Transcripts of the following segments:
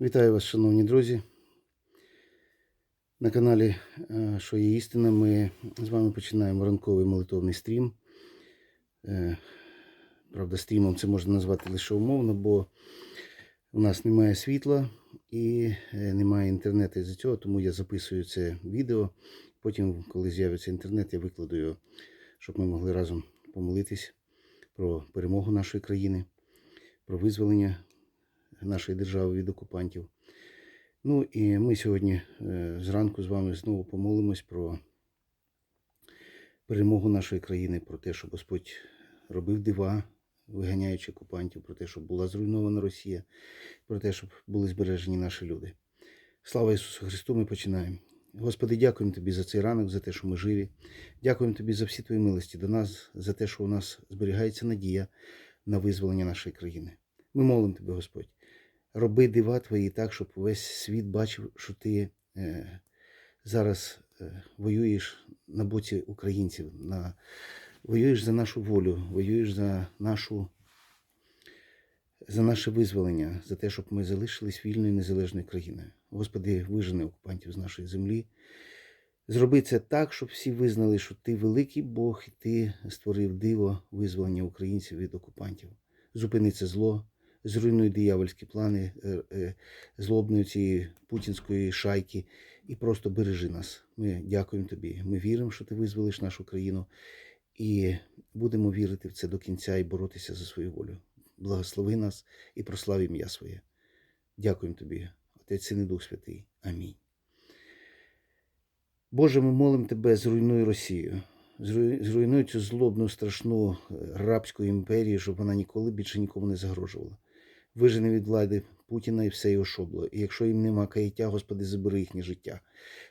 Вітаю вас, шановні друзі. На каналі е, Що є істина. Ми з вами починаємо ранковий молитовний стрім. Е, Правда, стрімом це можна назвати лише умовно, бо у нас немає світла і е, немає інтернету із-за цього, тому я записую це відео. Потім, коли з'явиться інтернет, я викладу його, щоб ми могли разом помолитись про перемогу нашої країни, про визволення нашої держави від окупантів. Ну і ми сьогодні е, зранку з вами знову помолимось про перемогу нашої країни, про те, щоб Господь робив дива, виганяючи окупантів, про те, щоб була зруйнована Росія, про те, щоб були збережені наші люди. Слава Ісусу Христу! Ми починаємо. Господи, дякуємо Тобі за цей ранок, за те, що ми живі. Дякуємо Тобі за всі Твої милості до нас, за те, що у нас зберігається надія на визволення нашої країни. Ми молимо Тебе, Господь. Роби дива Твої так, щоб весь світ бачив, що Ти е, зараз е, воюєш на боці українців, на, воюєш за нашу волю, воюєш за нашу. За наше визволення, за те, щоб ми залишились вільною незалежною країною. Господи, вижени окупантів з нашої землі. Зроби це так, щоб всі визнали, що ти великий Бог, і ти створив диво визволення українців від окупантів. Зупини це зло, зруйнуй диявольські плани е, е, злобної цієї путінської шайки і просто бережи нас. Ми дякуємо тобі. Ми віримо, що ти визволиш нашу країну, і будемо вірити в це до кінця і боротися за свою волю. Благослови нас і прослав ім'я своє. Дякуємо тобі, Отець Син і Дух Святий. Амінь. Боже, ми молимо Тебе, зруйнуй Росію. Зруйнуй цю злобну, страшну е, рабську імперію, щоб вона ніколи більше нікому не загрожувала. Вижени від влади Путіна і все його шобло. І якщо їм нема каяття, Господи, забери їхнє життя.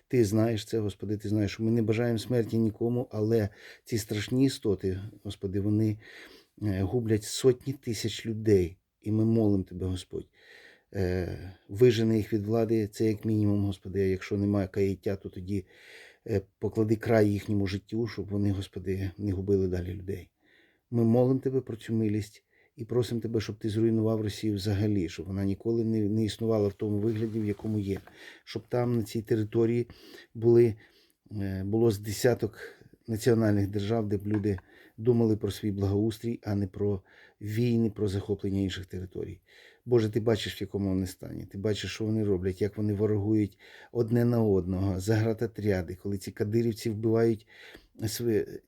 Ти знаєш це, Господи, ти знаєш, що ми не бажаємо смерті нікому, але ці страшні істоти, Господи, вони е, гублять сотні тисяч людей. І ми молимо Тебе, Господь. Е, Вижени їх від влади, це як мінімум, Господи. А якщо немає каяття, то тоді е, поклади край їхньому життю, щоб вони, Господи, не губили далі людей. Ми молимо Тебе про цю милість і просимо Тебе, щоб ти зруйнував Росію взагалі, щоб вона ніколи не, не існувала в тому вигляді, в якому є. Щоб там на цій території були, е, було з десяток національних держав, де б люди думали про свій благоустрій, а не про війни, про захоплення інших територій. Боже, ти бачиш, в якому вони стані. Ти бачиш, що вони роблять, як вони ворогують одне на одного, загратотряди, коли ці кадирівці вбивають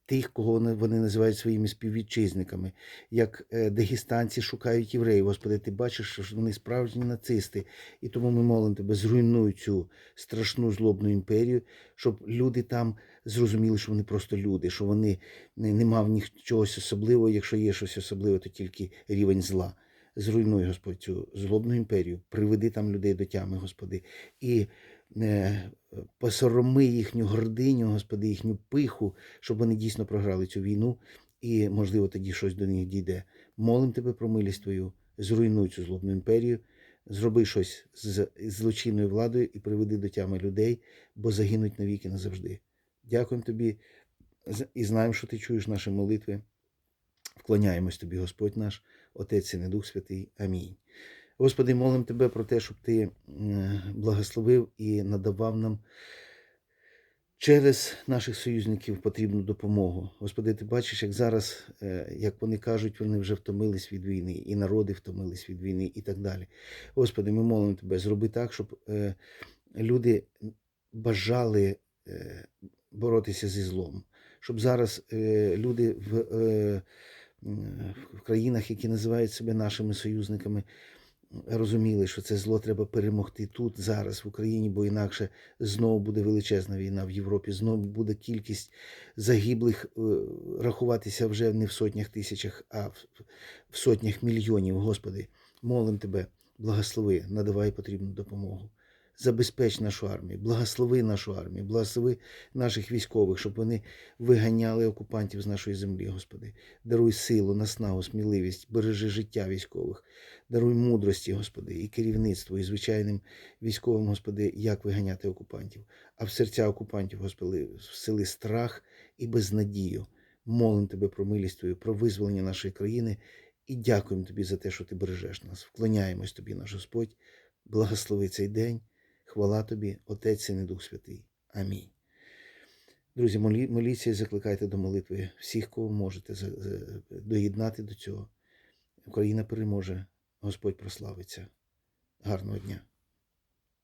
тих, кого вони, називають своїми співвітчизниками, як е, дагестанці шукають євреїв. Господи, ти бачиш, що вони справжні нацисти. І тому ми молимо тебе, зруйнуй цю страшну злобну імперію, щоб люди там зрозуміли, що вони просто люди, що вони не, нема в них чогось особливого. Якщо є щось особливе, то тільки рівень зла. Зруйнуй, Господь, цю злобну імперію, приведи там людей до тями, Господи, і посороми їхню гординю, Господи, їхню пиху, щоб вони дійсно програли цю війну, і, можливо, тоді щось до них дійде. Молим тебе про милість Твою, зруйнуй цю злобну імперію, зроби щось з злочинною владою і приведи до тями людей, бо загинуть навіки назавжди. Дякуємо тобі і знаємо, що ти чуєш наші молитви. Вклоняємось тобі, Господь наш, Отець і Дух Святий. Амінь. Господи, молимо Тебе про те, щоб Ти благословив і надавав нам через наших союзників потрібну допомогу. Господи, ти бачиш, як зараз, е, як вони кажуть, вони вже втомились від війни, і народи втомились від війни, і так далі. Господи, ми молимо Тебе, зроби так, щоб е, люди бажали е, боротися зі злом. Щоб зараз люди в, в країнах, які називають себе нашими союзниками, розуміли, що це зло треба перемогти тут, зараз, в Україні, бо інакше знову буде величезна війна в Європі, знову буде кількість загиблих е, рахуватися вже не в сотнях тисячах, а в, в сотнях мільйонів. Господи, молим Тебе, благослови, надавай потрібну допомогу. Забезпеч нашу армію, благослови нашу армію, благослови наших військових, щоб вони виганяли окупантів з нашої землі, Господи. Даруй силу, наснагу, сміливість, бережи життя військових, даруй мудрості, Господи, і керівництво, і звичайним військовим, Господи, як виганяти окупантів. А в серця окупантів, Господи, всели страх і безнадію. Молим Тебе про милість Твою, про визволення нашої країни і дякуємо Тобі за те, що Ти бережеш нас. Вклоняємось Тобі, наш Господь. Благослови цей день. Хвала тобі, Отець і не Дух Святий. Амінь. Друзі, моліться і закликайте до молитви всіх, кого можете доєднати до цього. Україна переможе, Господь прославиться. Гарного дня.